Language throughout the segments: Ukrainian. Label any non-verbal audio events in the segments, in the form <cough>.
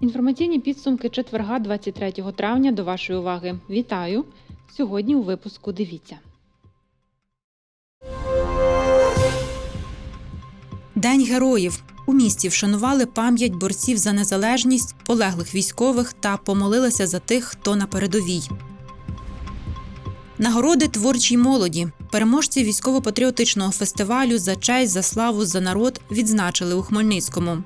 Інформаційні підсумки четверга 23 травня до вашої уваги. Вітаю! Сьогодні у випуску дивіться. День героїв. У місті вшанували пам'ять борців за незалежність, полеглих військових та помолилися за тих, хто на передовій. Нагороди творчій молоді. Переможці військово-патріотичного фестивалю за честь, за славу, за народ відзначили у Хмельницькому.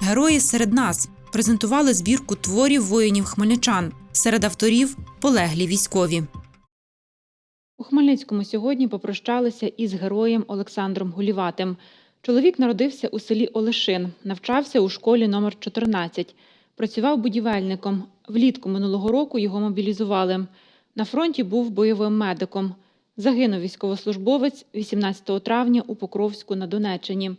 Герої серед нас презентували збірку творів воїнів хмельничан. Серед авторів полеглі військові. У Хмельницькому сьогодні попрощалися із героєм Олександром Гуліватим. Чоловік народився у селі Олешин, навчався у школі номер 14 працював будівельником. Влітку минулого року його мобілізували. На фронті був бойовим медиком. Загинув військовослужбовець 18 травня у Покровську на Донеччині.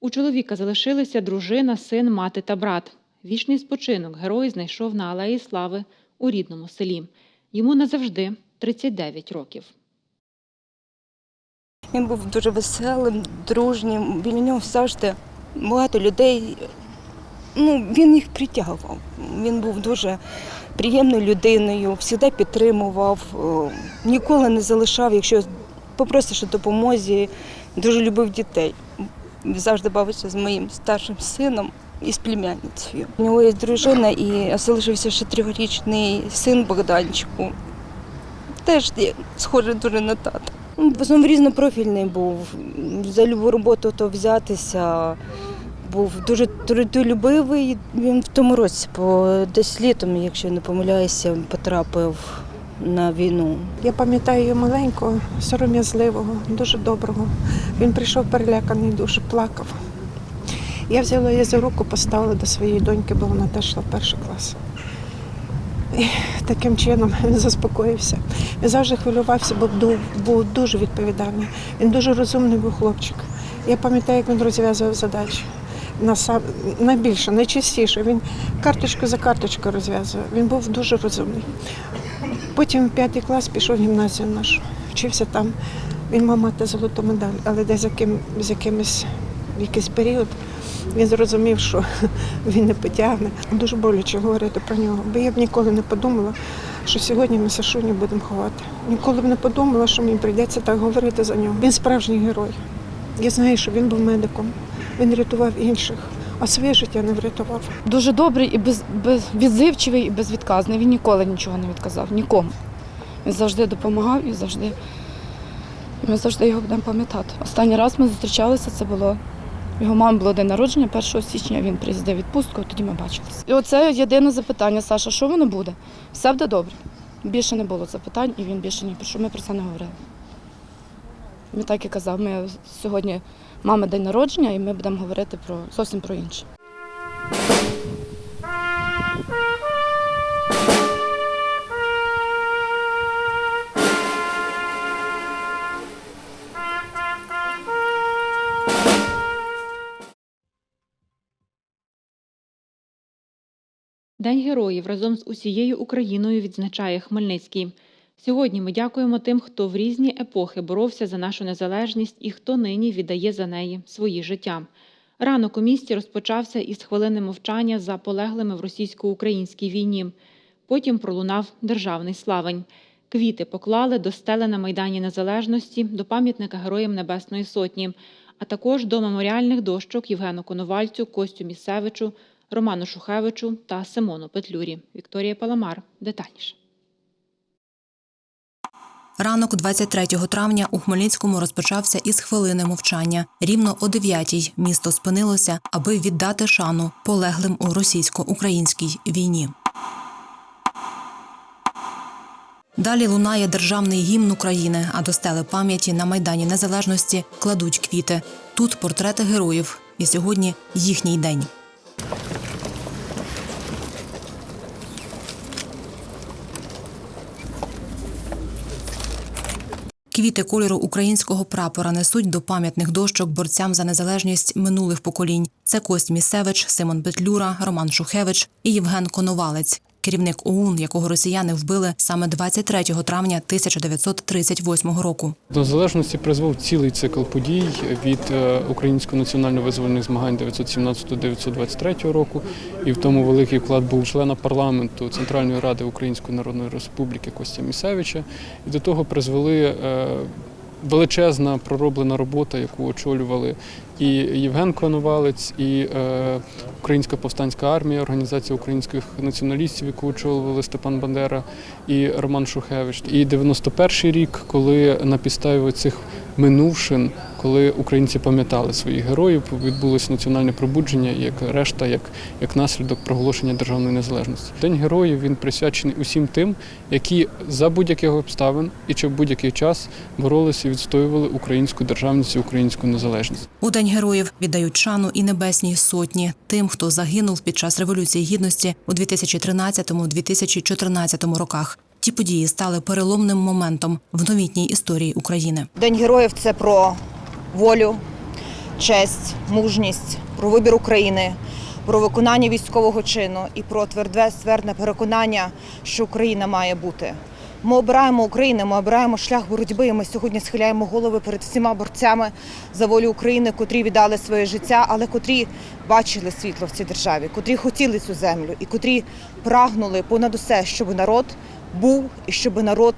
У чоловіка залишилися дружина, син, мати та брат. Вічний спочинок герой знайшов на Алеї Слави у рідному селі. Йому назавжди 39 років. Він був дуже веселим, дружнім. Біля нього завжди багато людей. Ну, він їх притягував. Він був дуже приємною людиною, завжди підтримував, е, ніколи не залишав, якщо попросиш допомозі, дуже любив дітей. Завжди бавився з моїм старшим сином і з племянницею. У нього є дружина і залишився ще трьохрічний син Богданчику. Теж схожий дуже на тата. Ну, В основному різнопрофільний був. За любу роботу то взятися. Був дуже трудолюбивий. Він в тому році, по десь літом, якщо не помиляюся, потрапив на війну. Я пам'ятаю його маленького, сором'язливого, дуже доброго. Він прийшов переляканий, дуже плакав. Я взяла її за руку, поставила до своєї доньки, бо вона теж йшла в перший клас. Таким чином <laughs> заспокоївся. Він завжди хвилювався, бо був, дуже відповідальний. Він дуже розумний був хлопчик. Я пам'ятаю, як він розв'язував задачі. Насам... Найбільше, найчастіше. Він карточку за карточкою розв'язував. Він був дуже розумний. Потім в п'ятий клас пішов в гімназію нашу, вчився там. Він мав мати золоту медаль, але десь за яким, з якимось в якийсь період він зрозумів, що <laughs> він не потягне. Дуже боляче говорити про нього, бо я б ніколи не подумала, що сьогодні ми Сашуню будемо ховати. Ніколи б не подумала, що мені прийдеться так говорити за нього. Він справжній герой. Я знаю, що він був медиком, він рятував інших, а своє життя не врятував. дуже добрий і без, без, відзивчивий і безвідказний. Він ніколи нічого не відказав, нікому. Він завжди допомагав і завжди. Ми завжди його будемо пам'ятати. Останній раз ми зустрічалися, це було. Його мама було день народження 1 січня, він приїздив відпустку, тоді ми бачилися. І оце єдине запитання, Саша, що воно буде? Все буде добре. Більше не було запитань, і він більше ні про що ми про це не говорили. Він так і казав, ми сьогодні мама день народження, і ми будемо говорити про зовсім про інше. День героїв разом з усією Україною відзначає Хмельницький. Сьогодні ми дякуємо тим, хто в різні епохи боровся за нашу незалежність і хто нині віддає за неї свої життя. Ранок у місті розпочався із хвилини мовчання за полеглими в російсько-українській війні. Потім пролунав державний славень. Квіти поклали до стели на Майдані Незалежності, до пам'ятника Героям Небесної Сотні, а також до меморіальних дощок Євгену Коновальцю, Костю Місевичу, Роману Шухевичу та Симону Петлюрі. Вікторія Паламар. Детальніше. Ранок 23 травня у Хмельницькому розпочався із хвилини мовчання. Рівно о 9-й місто спинилося, аби віддати шану полеглим у російсько-українській війні. Далі лунає державний гімн України, а до стели пам'яті на Майдані Незалежності кладуть квіти. Тут портрети героїв, і сьогодні їхній день. Квіти кольору українського прапора несуть до пам'ятних дощок борцям за незалежність минулих поколінь. Це Кость Місевич, Симон Петлюра, Роман Шухевич і Євген Коновалець, керівник ОУН, якого росіяни вбили саме 23 травня 1938 року. До залежності призвів цілий цикл подій від е, українсько національно-визвольних змагань 917-923 року, і в тому великий вклад був члена парламенту Центральної ради Української Народної Республіки Костя Місевича. І до того призвели е, величезна пророблена робота, яку очолювали і Євген Коновалець, і е, Українська повстанська армія, організація українських націоналістів, яку очолювали Степан Бандера і Роман Шухевич. І 91-й рік, коли на підставі цих минувшин, коли українці пам'ятали своїх героїв, відбулося національне пробудження, як решта, як, як наслідок проголошення державної незалежності. День героїв він присвячений усім тим, які за будь-яких обставин і чи в будь-який час боролися і відстоювали українську державність і українську незалежність. У День героїв віддають шану і небесній сотні тим, хто загинув під час революції гідності у 2013-2014 роках. Ті події стали переломним моментом в новітній історії України. День героїв це про волю, честь, мужність, про вибір України, про виконання військового чину і про тверде ствердне переконання, що Україна має бути. Ми обираємо Україну, ми обираємо шлях боротьби. і Ми сьогодні схиляємо голови перед всіма борцями за волю України, котрі віддали своє життя, але котрі бачили світло в цій державі, котрі хотіли цю землю і котрі прагнули понад усе, щоб народ був і щоб народ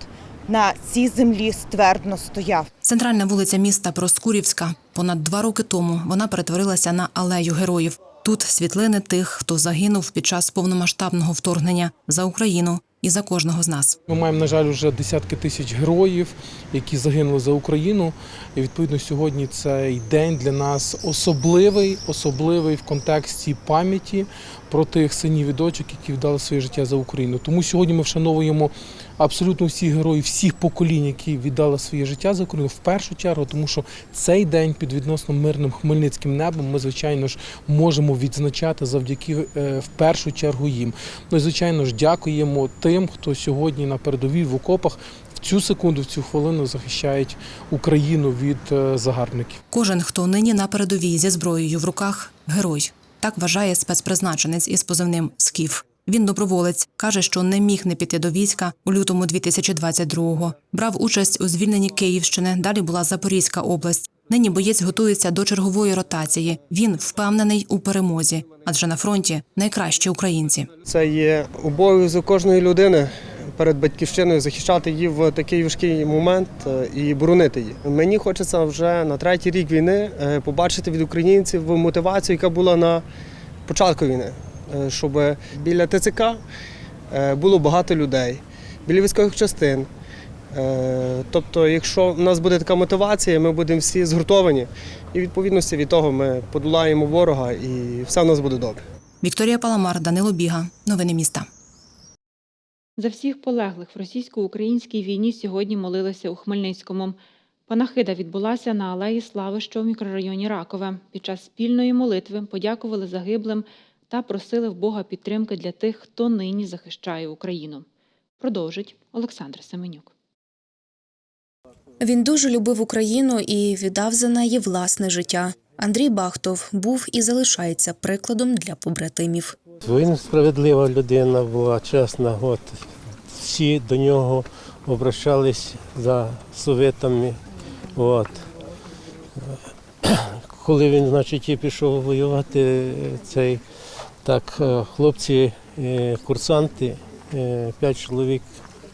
на цій землі ствердно стояв. Центральна вулиця міста Проскурівська. Понад два роки тому вона перетворилася на алею героїв. Тут світлини тих, хто загинув під час повномасштабного вторгнення за Україну і за кожного з нас. Ми маємо, на жаль, вже десятки тисяч героїв, які загинули за Україну. І відповідно сьогодні цей день для нас особливий, особливий в контексті пам'яті про тих синів і дочок, які віддали своє життя за Україну. Тому сьогодні ми вшановуємо абсолютно всіх героїв, всіх поколінь, які віддали своє життя за Україну в першу чергу, тому що цей день під відносно мирним хмельницьким небом ми, звичайно ж, можемо відзначати завдяки е, в першу чергу їм. Ну і звичайно ж, дякуємо тим, хто сьогодні на передовій в окопах в цю секунду, в цю хвилину захищають Україну від е, загарбників. Кожен, хто нині на передовій зі зброєю в руках, герой. Так вважає спецпризначенець із позивним Скіф. Він доброволець, каже, що не міг не піти до війська у лютому 2022-го. Брав участь у звільненні Київщини. Далі була Запорізька область. Нині боєць готується до чергової ротації. Він впевнений у перемозі, адже на фронті найкращі українці. Це є обов'язок кожної людини перед батьківщиною захищати її в такий важкий момент е, і боронити її. Мені хочеться вже на третій рік війни е, побачити від українців мотивацію, яка була на початку війни, щоб біля ТЦК е, було багато людей, біля військових частин. Е, Тобто, якщо в нас буде така мотивація, ми будемо всі згуртовані, і відповідності від того ми подолаємо ворога, і все в нас буде добре. Вікторія Паламар, Данило Біга. Новини міста. За всіх полеглих в російсько-українській війні сьогодні молилися у Хмельницькому. Панахида відбулася на Алеї Слави, що в мікрорайоні Ракове. Під час спільної молитви подякували загиблим та просили в Бога підтримки для тих, хто нині захищає Україну. Продовжить Олександр Семенюк. Він дуже любив Україну і віддав за неї власне життя. Андрій Бахтов був і залишається прикладом для побратимів. Він справедлива людина була, чесна. От. Всі до нього обращались за совітами. От. Коли він, значить, і пішов воювати, цей, так, е, хлопці, е, курсанти, е, п'ять чоловік,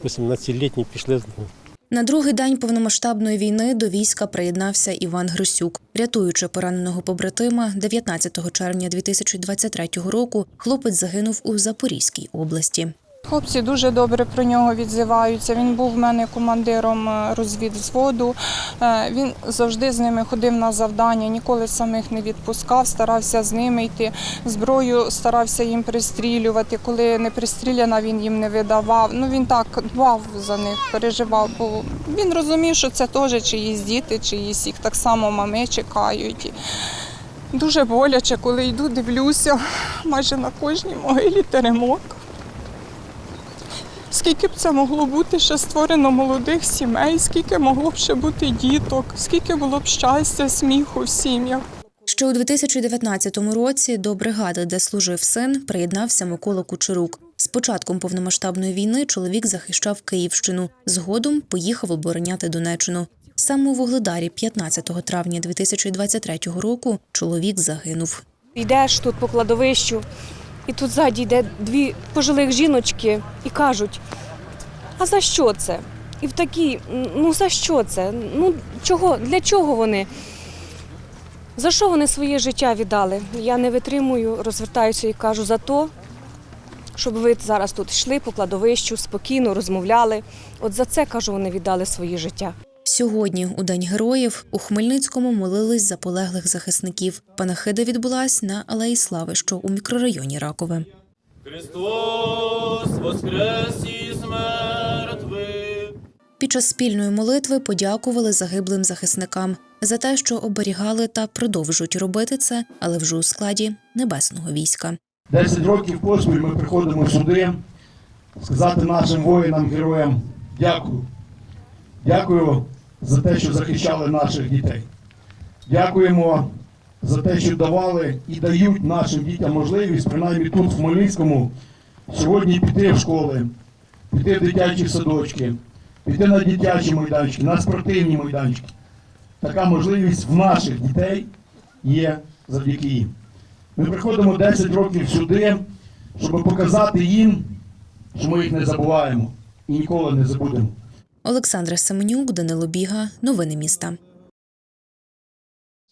18-літні, пішли з ним. На другий день повномасштабної війни до війська приєднався Іван Грисюк. Рятуючи пораненого побратима, 19 червня 2023 року хлопець загинув у Запорізькій області. Хлопці дуже добре про нього відзиваються. Він був в мене командиром е, розвідзводу. Е, Він завжди з ними ходив на завдання, ніколи самих не відпускав, старався з ними йти. Зброю старався їм пристрілювати. Коли не пристріляна, він їм не видавав. Ну він так дбав за них, переживав. Бо він розумів, що це теж чиїсь діти, чиїсь їх так само мами чекають. Дуже боляче, коли йду, дивлюся, майже на кожній могилі теремок. Скільки б це могло бути ще створено молодих сімей, скільки могло б ще бути діток, скільки було б щастя, сміху в сім'ях. Ще у 2019 році до бригади, де служив син, приєднався Микола Кучерук. З початком повномасштабної війни чоловік захищав Київщину. Згодом поїхав обороняти Донеччину. Саме у Вугледарі 15 травня 2023 року чоловік загинув. Йдеш тут по кладовищу, і тут ззаді йде дві пожилих жіночки і кажуть: а за що це? І в такій, ну за що це? Ну чого, для чого вони? За що вони своє життя віддали? Я не витримую, розвертаюся і кажу за то, щоб ви зараз тут йшли по кладовищу, спокійно розмовляли. От за це кажу, вони віддали своє життя. Сьогодні, у День героїв, у Хмельницькому молились за полеглих захисників. Панахида відбулась на Алеї Слави, що у мікрорайоні Ракове. Христос воскрес із мертвих. Під час спільної молитви подякували загиблим захисникам за те, що оберігали та продовжують робити це, але вже у складі небесного війська. Десять років поспіль ми приходимо сюди сказати нашим воїнам, героям дякую. Дякую за те, що захищали наших дітей. Дякуємо за те, що давали і дають нашим дітям можливість, принаймні тут, в Хмельницькому, сьогодні піти в школи, піти в дитячі садочки, піти на дитячі майданчики, на спортивні майданчики. Така можливість в наших дітей є завдяки їм. Ми приходимо 10 років сюди, щоб показати їм, що ми їх не забуваємо і ніколи не забудемо. Олександра Семенюк, Данило Біга. Новини міста.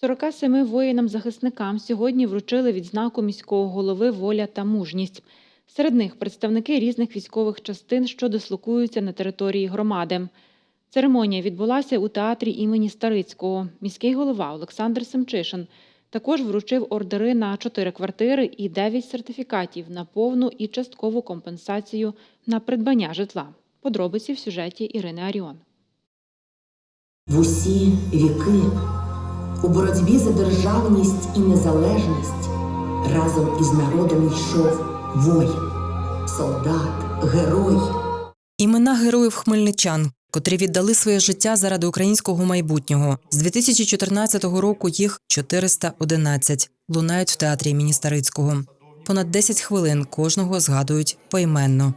47 воїнам-захисникам сьогодні вручили відзнаку міського голови Воля та мужність. Серед них представники різних військових частин, що дислокуються на території громади. Церемонія відбулася у театрі імені Старицького. Міський голова Олександр Семчишин також вручив ордери на 4 квартири і 9 сертифікатів на повну і часткову компенсацію на придбання житла. Подробиці в сюжеті Ірини Аріон. В усі віки у боротьбі за державність і незалежність разом із народом йшов воїн, солдат, герой. Імена героїв хмельничан, котрі віддали своє життя заради українського майбутнього. З 2014 року їх 411 лунають в театрі імені Старицького. Понад 10 хвилин кожного згадують поіменно.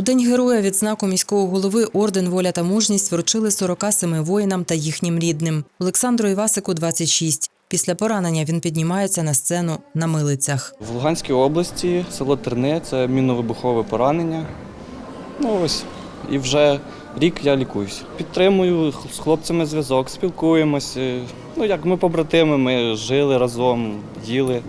У День героя відзнаку міського голови орден Воля та мужність вручили 47 воїнам та їхнім рідним. Олександру Івасику 26. Після поранення він піднімається на сцену на милицях. В Луганській області село Терни це мінно-вибухове поранення. Ну ось, і вже рік я лікуюся. Підтримую з хлопцями зв'язок, спілкуємося. Ну як ми побратими, ми жили разом, їли,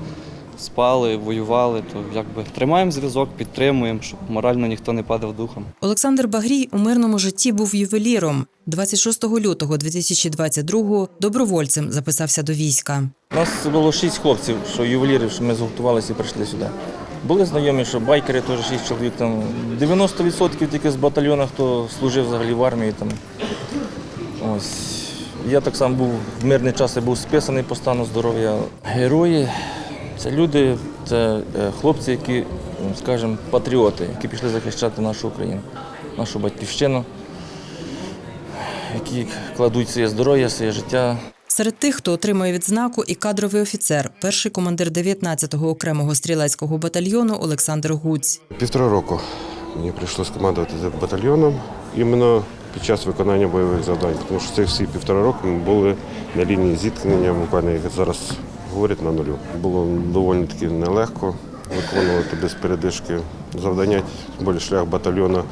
спали, воювали. То якби тримаємо зв'язок, підтримуємо, щоб морально ніхто не падав духом. Олександр Багрій у мирному житті був ювеліром. 26 лютого 2022-го добровольцем записався до війська. У нас було шість хлопців, що ювелірів, що ми згуртувалися і прийшли сюди. Були знайомі, що байкери теж шість чоловік. Там 90% тільки з батальйону, хто служив взагалі в армії. Там. Ось. Я так само був в мирний час, я був списаний по стану здоров'я. Герої це люди, це е, хлопці, які, скажімо, патріоти, які пішли захищати нашу Україну, нашу батьківщину, які кладуть своє здоров'я, своє життя Серед тих, хто отримує відзнаку, і кадровий офіцер, перший командир 19-го окремого стрілецького батальйону Олександр Гуць. Півтора року мені прийшлося командувати цим батальйоном іменно під час виконання бойових завдань, тому що ці всі півтора року ми були на лінії зіткнення, буквально як зараз говорять на нулю. Було доволі таки нелегко виконувати без передишки завдання, болі шлях батальйону.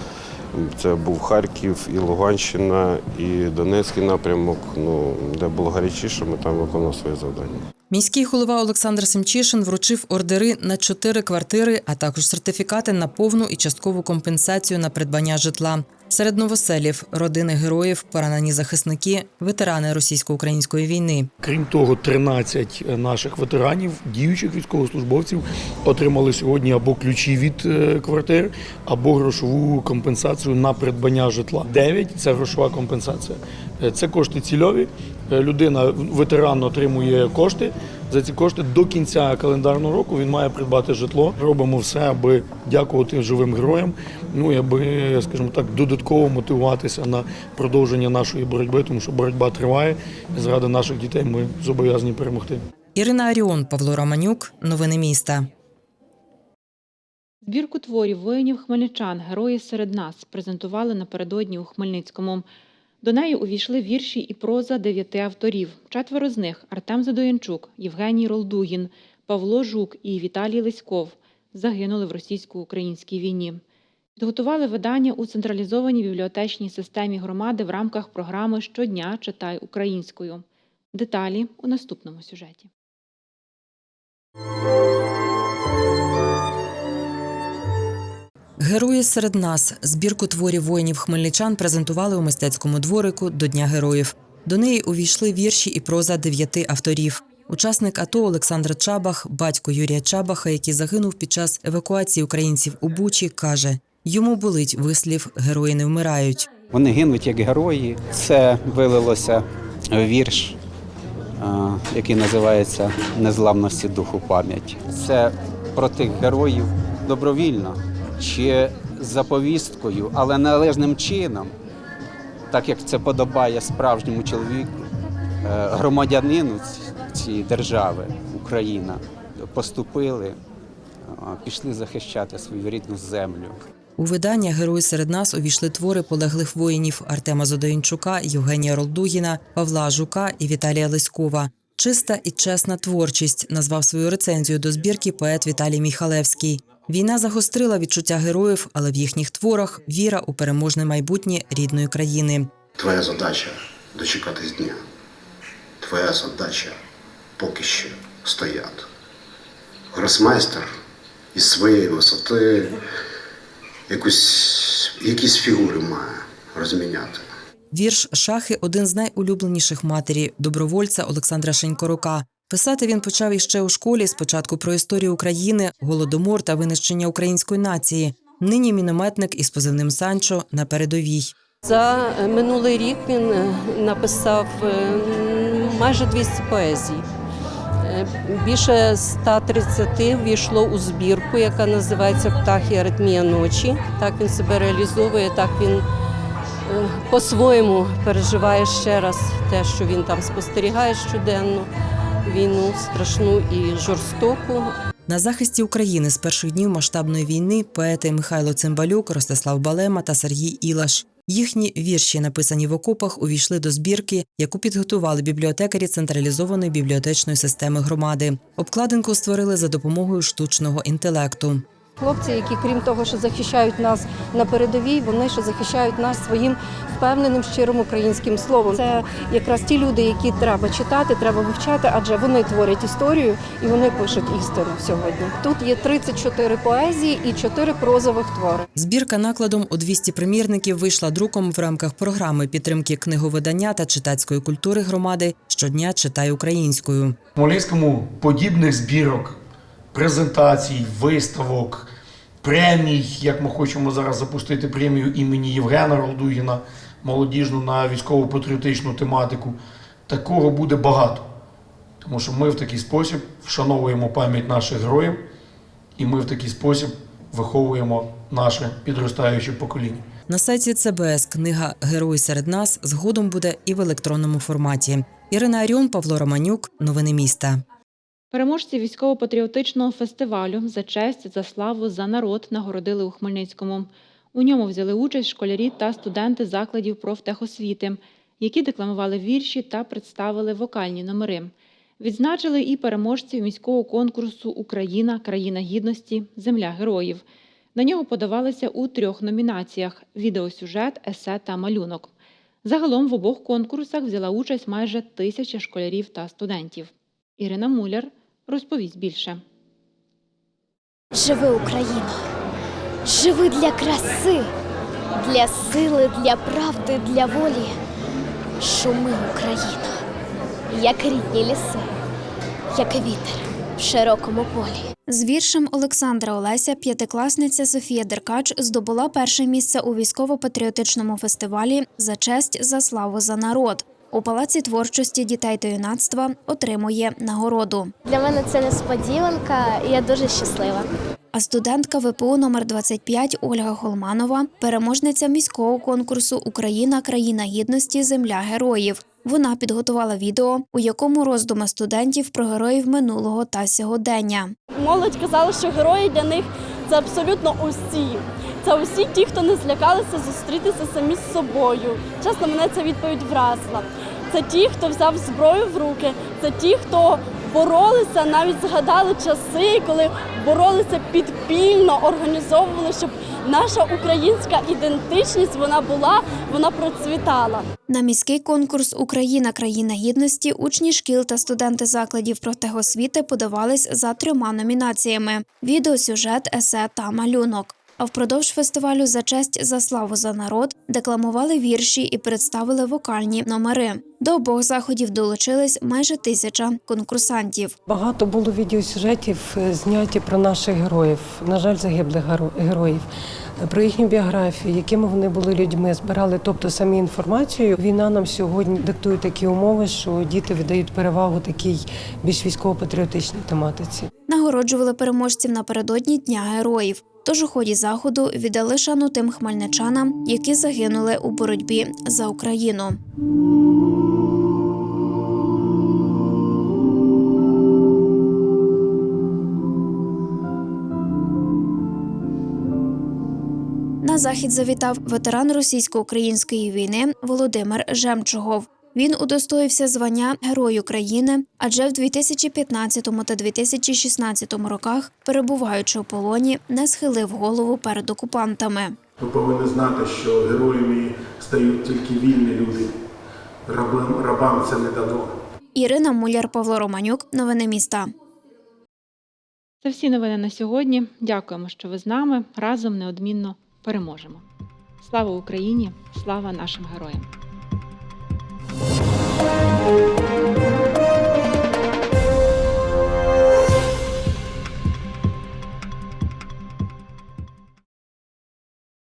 Це був Харків, і Луганщина, і Донецький напрямок. Ну, де було гарячіше, ми там виконували свої завдання. Міський голова Олександр Семчишин вручив ордери на чотири квартири, а також сертифікати на повну і часткову компенсацію на придбання житла. Серед новоселів, родини героїв, поранені захисники, ветерани російсько-української війни. Крім того, 13 наших ветеранів, діючих військовослужбовців, отримали сьогодні або ключі від е, квартир, або грошову компенсацію на придбання житла. 9 – це грошова компенсація. Е, Це кошти цільові. Е, Людина, ветеран отримує кошти За ці кошти до кінця календарного року він має придбати житло. Робимо все, аби дякувати живим героям. Ну і аби, скажімо так, додатково мотивуватися на продовження нашої боротьби, тому що боротьба триває. І заради наших дітей ми зобов'язані перемогти. Ірина Аріон, Павло Романюк. Новини міста. Збірку творів воїнів хмельничан Герої серед нас презентували напередодні у Хмельницькому. До неї увійшли вірші і проза дев'яти авторів. Четверо з них Артем Задоянчук, Євгеній Ролдугін, Павло Жук і Віталій Лиськов загинули в російсько-українській війні. Підготували видання у централізованій бібліотечній системі громади в рамках програми Щодня читай українською. Деталі у наступному сюжеті. Герої серед нас збірку творів воїнів хмельничан презентували у мистецькому дворику до Дня героїв. До неї увійшли вірші і проза дев'яти авторів. Учасник АТО Олександр Чабах, батько Юрія Чабаха, який загинув під час евакуації українців у Бучі, каже: йому болить вислів Герої не вмирають. Вони гинуть як герої. Це вилилося в вірш, е, який називається Незламності духу пам'ять. Це про тих героїв добровільно чи за повісткою, але належним чином, так як це подобає справжньому чоловіку, е, громадянину цієї держави, Україна, поступили, е, пішли захищати свою рідну землю. У видання Герої серед нас увійшли твори полеглих воїнів Артема Зодоїнчука, Євгенія Ролдугіна, Павла Жука і Віталія Лиськова. Чиста і чесна творчість назвав свою рецензію до збірки поет Віталій Міхалевський. Війна загострила відчуття героїв, але в їхніх творах віра у переможне майбутнє рідної країни. Твоя задача дочекатись дня. Твоя задача поки що стояти. Гросмайстер із своєї висоти якусь, якісь фігури має розміняти. Вірш Шахи один з найулюбленіших матері добровольця Олександра Шенькорука. Писати він почав іще у школі спочатку про історію України, голодомор та винищення української нації. Нині мінометник із позивним Санчо на передовій. За минулий рік він е, написав е, майже 200 поезій. Е, Більше 130 війшло у збірку, яка називається Птахи аритмія ночі. Так він себе реалізовує, так він по-своєму переживає ще раз те, що він там спостерігає щоденно. Війну страшну і жорстоку, На захисті України з перших днів масштабної війни поети Михайло Цимбалюк, Ростислав Балема та Сергій Ілаш. Їхні вірші, написані в окопах, увійшли до збірки, яку підготували бібліотекарі централізованої бібліотечної системи громади. Обкладинку створили за допомогою штучного інтелекту. Хлопці, які крім того, що захищають нас на передовій, вони ще захищають нас своїм впевненим щирим українським словом. Це якраз ті люди, які треба читати, треба вивчати, адже вони творять історію і вони пишуть істину сьогодні. Тут є 34 поезії і 4 прозових твори. Збірка накладом у 200 примірників вийшла друком в рамках програми підтримки книговидання та читацької культури громади щодня читай українською. В Хмельницькому подібних збірок, презентацій, виставок, премій, як ми хочемо зараз запустити премію імені Євгена Ролдугіна, молодіжну на військово-патріотичну тематику. Такого буде багато. Тому що ми в такий спосіб вшановуємо пам'ять наших героїв, і ми в такий спосіб виховуємо наше підростаюче покоління. На сайті ЦБС книга Герої серед нас згодом буде і в електронному форматі. Ірина Аріон, Павло Романюк. Новини міста. Переможці військово-патріотичного фестивалю за честь, за славу, за народ нагородили у Хмельницькому. У ньому взяли участь школярі та студенти закладів профтехосвіти, які декламували вірші та представили вокальні номери. Відзначили і переможців міського конкурсу Україна, країна гідності, Земля героїв. На нього подавалися у трьох номінаціях: відеосюжет, есе та малюнок. Загалом в обох конкурсах взяла участь майже тисяча школярів та студентів. Ірина Муляр розповість більше. Живи Україно, живи для краси, для сили, для правди, для волі. Шуми Україно, як рідні ліси, як вітер в широкому полі. З віршем Олександра Олеся п'ятикласниця Софія Деркач здобула перше місце у військово-патріотичному фестивалі за честь за славу за народ. У палаці творчості дітей та юнацтва отримує нагороду. Для мене це несподіванка, і я дуже щаслива. А студентка ВПУ номер 25 Ольга Холманова, переможниця міського конкурсу Україна країна гідності Земля героїв. Вона підготувала відео, у якому роздуми студентів про героїв минулого та сьогодення. Молодь казала, що герої для них це абсолютно усі. Це усі ті, хто не злякалися зустрітися самі з собою. Чесно, мене ця відповідь вразила. Це ті, хто взяв зброю в руки, це ті, хто боролися, навіть згадали часи, коли боролися підпільно, організовували, щоб наша українська ідентичність вона була, вона процвітала. На міський конкурс Україна країна гідності учні шкіл та студенти закладів профтехосвіти подавались за трьома номінаціями: відеосюжет, есе та малюнок. А впродовж фестивалю за честь за славу за народ декламували вірші і представили вокальні номери. До обох заходів долучились майже тисяча конкурсантів. Багато було відеосюжетів е, зняті про наших героїв, на жаль, загиблих героїв, про їхні біографії, якими вони були людьми, збирали тобто самі інформацію. Війна нам сьогодні диктує такі умови, що діти віддають перевагу такій більш військово-патріотичній тематиці. Нагороджували переможців напередодні Дня героїв. Тож у ході заходу віддали шану тим хмельничанам, які загинули у боротьбі за Україну. На захід завітав ветеран російсько-української війни Володимир Жемчугов. Він удостоївся звання Герой України, адже в 2015 та 2016 роках, перебуваючи у полоні, не схилив голову перед окупантами. Ми повинні знати, що героями стають тільки вільні люди. Рабам, рабам це не дано. Ірина Муляр, Павло Романюк. Новини міста. Це всі новини на сьогодні. Дякуємо, що ви з нами. Разом неодмінно переможемо. Слава Україні! Слава нашим героям! Música